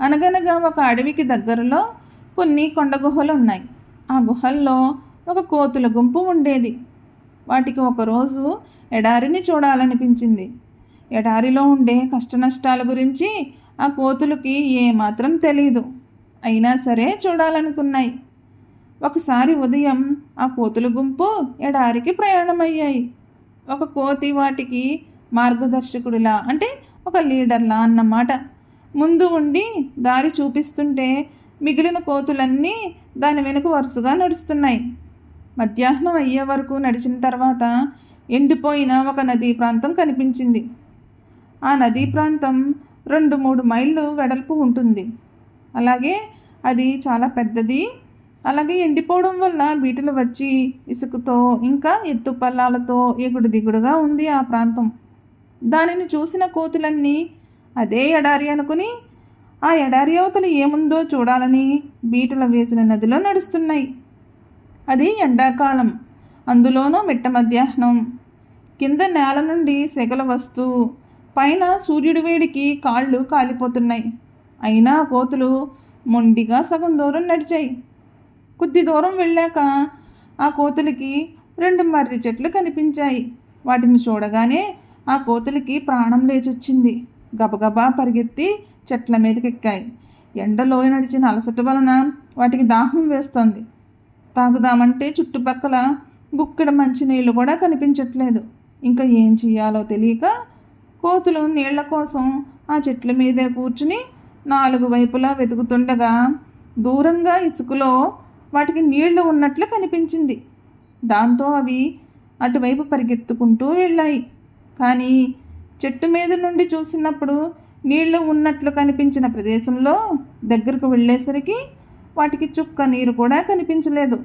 అనగనగా ఒక అడవికి దగ్గరలో కొన్ని కొండ గుహలు ఉన్నాయి ఆ గుహల్లో ఒక కోతుల గుంపు ఉండేది. వాటికి ఒకరోజు ఎడారిని చూడాలనిపించింది. ఎడారిలో ఉండే కష్టనష్టాల గురించి ఆ కోతులకి ఏమాత్రం తెలీదు. అయినా సరే చూడాలనుకున్నాయి. ఒకసారి ఉదయం ఆ కోతుల గుంపు ఎడారికి ప్రయాణమయ్యాయి. ఒక కోతి వాటికి మార్గదర్శకుడిలా అంటే ఒక లీడర్లా అన్నమాట. ముందు ఉండి దారి చూపిస్తుంటే మిగిలిన కోతులన్నీ దాని వెనుక వరుసగా నడుస్తున్నాయి. మధ్యాహ్నం అయ్యే వరకు నడిచిన తర్వాత ఎండిపోయిన ఒక నదీ ప్రాంతం కనిపించింది. ఆ నదీ ప్రాంతం రెండు మూడు మైళ్ళు వెడల్పు ఉంటుంది. అలాగే అది చాలా పెద్దది. అలాగే ఎండిపోవడం వల్ల బీటలు వచ్చి ఇసుకతో ఇంకా ఎత్తు పల్లాలతో ఎగుడు దిగుడుగా ఉంది ఆ ప్రాంతం. దానిని చూసిన కోతులన్నీ అదే ఎడారి అనుకుని ఆ ఎడారి అవతల ఏముందో చూడాలని బీటలు వేసిన నదిలో నడుస్తున్నాయి. అది ఎండాకాలం. అందులోనూ మిట్ట మధ్యాహ్నం. కింద నేల నుండి సెగల వస్తూ పైన సూర్యుడి వేడికి కాళ్ళు కాలిపోతున్నాయి. అయినా ఆ కోతులు మొండిగా సగం దూరం నడిచాయి. కొద్ది దూరం వెళ్ళాక ఆ కోతులకి రెండు మర్రి చెట్లు కనిపించాయి. వాటిని చూడగానే ఆ కోతులకి ప్రాణం లేచొచ్చింది. గబగబా పరిగెత్తి చెట్ల మీదకెక్కాయి. ఎండలో నడిచిన అలసట వలన వాటికి దాహం వేస్తోంది. తాగుదామంటే చుట్టుపక్కల గుక్కెడ మంచినీళ్ళు కూడా కనిపించట్లేదు. ఇంకా ఏం చేయాలో తెలియక కోతులు నీళ్ళ కోసం ఆ చెట్ల మీదే కూర్చుని నాలుగు వైపులా వెతుకుతుండగా దూరంగా ఇసుకలో వాటికి నీళ్ళు ఉన్నట్లు కనిపించింది. దాంతో అవి అటువైపు పరిగెత్తుకుంటూ వెళ్ళాయి. కానీ చెట్టు మీద నుండి చూసినప్పుడు నీళ్ళు ఉన్నట్లు కనిపించిన ప్రదేశంలో దగ్గరకు వెళ్ళేసరికి వాటికి చుక్క నీరు కూడా కనిపించలేదు.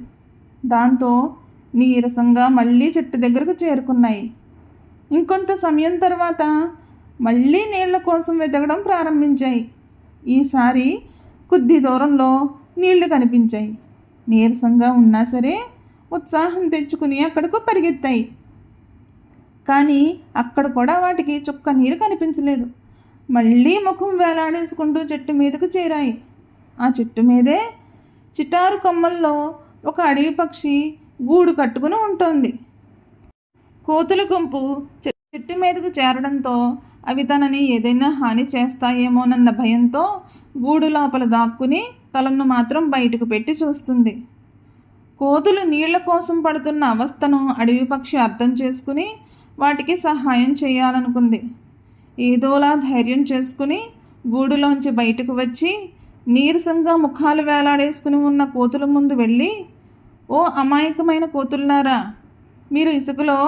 దాంతో నీరసంగా మళ్ళీ చెట్టు దగ్గరకు చేరుకున్నాయి. ఇంకొంత సమయం తర్వాత మళ్ళీ నీళ్ళ కోసం వెతకడం ప్రారంభించాయి. ఈసారి కొద్ది దూరంలో నీళ్ళు కనిపించాయి. నీరసంగా ఉన్నా సరే ఉత్సాహం తెచ్చుకుని అక్కడకు పరిగెత్తాయి. కానీ అక్కడ కూడా వాటికి చుక్క నీరు కనిపించలేదు. మళ్ళీ ముఖం వేలాడేసుకుంటూ చెట్టు మీదకు చేరాయి. ఆ చెట్టు మీదే చిటారు కొమ్మల్లో ఒక అడవి పక్షి గూడు కట్టుకుని ఉంటుంది. కోతుల గుంపు చెట్టు మీదకు చేరడంతో అవి తనని ఏదైనా హాని చేస్తాయేమోనన్న భయంతో గూడు లోపల దాక్కుని తలను మాత్రం బయటకు పెట్టి చూస్తుంది. కోతులు నీళ్ళ కోసం పడుతున్న అవస్థను అడవి పక్షి అర్థం చేసుకుని వాటికి సహాయం చేయాలనుకుంది. ఏదోలా ధైర్యం చేసుకుని గూడులోంచి బయటకు వచ్చి నీరసంగా ముఖాలు వేలాడేసుకుని ఉన్న కోతుల ముందు వెళ్ళి ఓ అమాయకమైన కోతుల్లారా! మీరు ఇసుకలో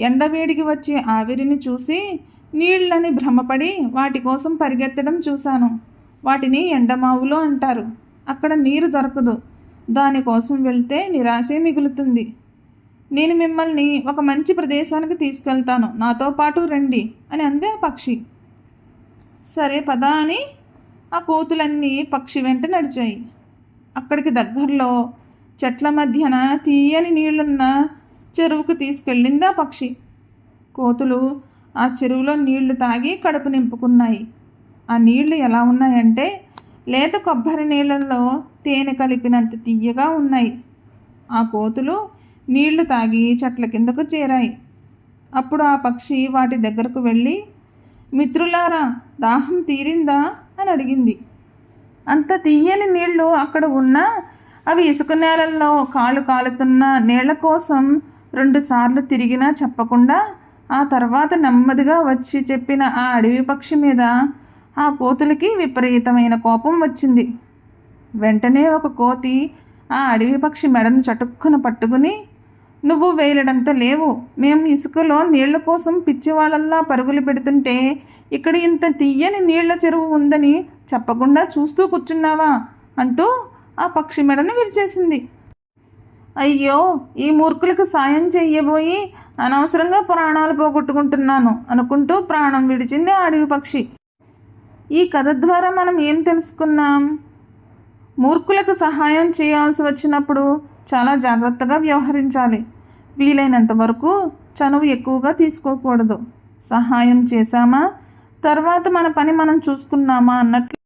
ఎండవేడికి వచ్చే ఆవిరిని చూసి నీళ్ళని భ్రమపడి వాటి కోసం పరిగెత్తడం చూశాను. వాటిని ఎండమావులు అంటారు. అక్కడ నీరు దొరకదు. దానికోసం వెళ్తే నిరాశే మిగులుతుంది. నేను మిమ్మల్ని ఒక మంచి ప్రదేశానికి తీసుకెళ్తాను. నాతో పాటు రండి అని అంది ఆ పక్షి. సరే పదా అని ఆ కోతులన్నీ పక్షి వెంట నడిచాయి. అక్కడికి దగ్గరలో చెట్ల మధ్యన తీయని నీళ్ళున్న చెరువుకు తీసుకెళ్ళింది ఆ పక్షి. కోతులు ఆ చెరువులో నీళ్ళు తాగి కడుపు నింపుకున్నాయి. ఆ నీళ్ళు ఎలా ఉన్నాయంటే లేత కొబ్బరి నీళ్ళల్లో తేనె కలిపినంత తీయగా ఉన్నాయి. ఆ కోతులు నీళ్ళు తాగి చెట్ల కిందకు చేరాయి. అప్పుడు ఆ పక్షి వాటి దగ్గరకు వెళ్ళి మిత్రులారా దాహం తీరిందా? అని అడిగింది. అంత తీయని నీళ్ళు అక్కడ ఉన్నా అవి ఇసుక నేలల్లో కాలు కాలుతున్న నీళ్ళ కోసం రెండుసార్లు తిరిగినా చెప్పకుండా ఆ తర్వాత నెమ్మదిగా వచ్చి చెప్పిన ఆ అడవి పక్షి మీద ఆ కోతులకి విపరీతమైన కోపం వచ్చింది. వెంటనే ఒక కోతి ఆ అడవి పక్షి మెడను చటుక్కున పట్టుకుని నువ్వు వేలడంత లేవు. మేము ఇసుకలో నీళ్ళ కోసం పిచ్చివాళ్ళల్లా పరుగులు పెడుతుంటే ఇక్కడ ఇంత తీయని నీళ్ళ చెరువు ఉందని చెప్పకుండా చూస్తూ కూర్చున్నావా? అంటూ ఆ పక్షి మెడను విరిచేసింది. అయ్యో ఈ మూర్ఖులకు సాయం చెయ్యబోయి అనవసరంగా ప్రాణాలు పోగొట్టుకుంటున్నాను అనుకుంటూ ప్రాణం విడిచింది అడవి పక్షి. ఈ కథ ద్వారా మనం ఏం తెలుసుకున్నాం? మూర్ఖులకు సహాయం చేయాల్సి వచ్చినప్పుడు చాలా జాగ్రత్తగా వ్యవహరించాలి. వీలైనంత వరకు చనువు ఎక్కువగా తీసుకోకూడదు. సహాయం చేశామా? తర్వాత మన పని మనం చూసుకున్నామా? అన్నట్లు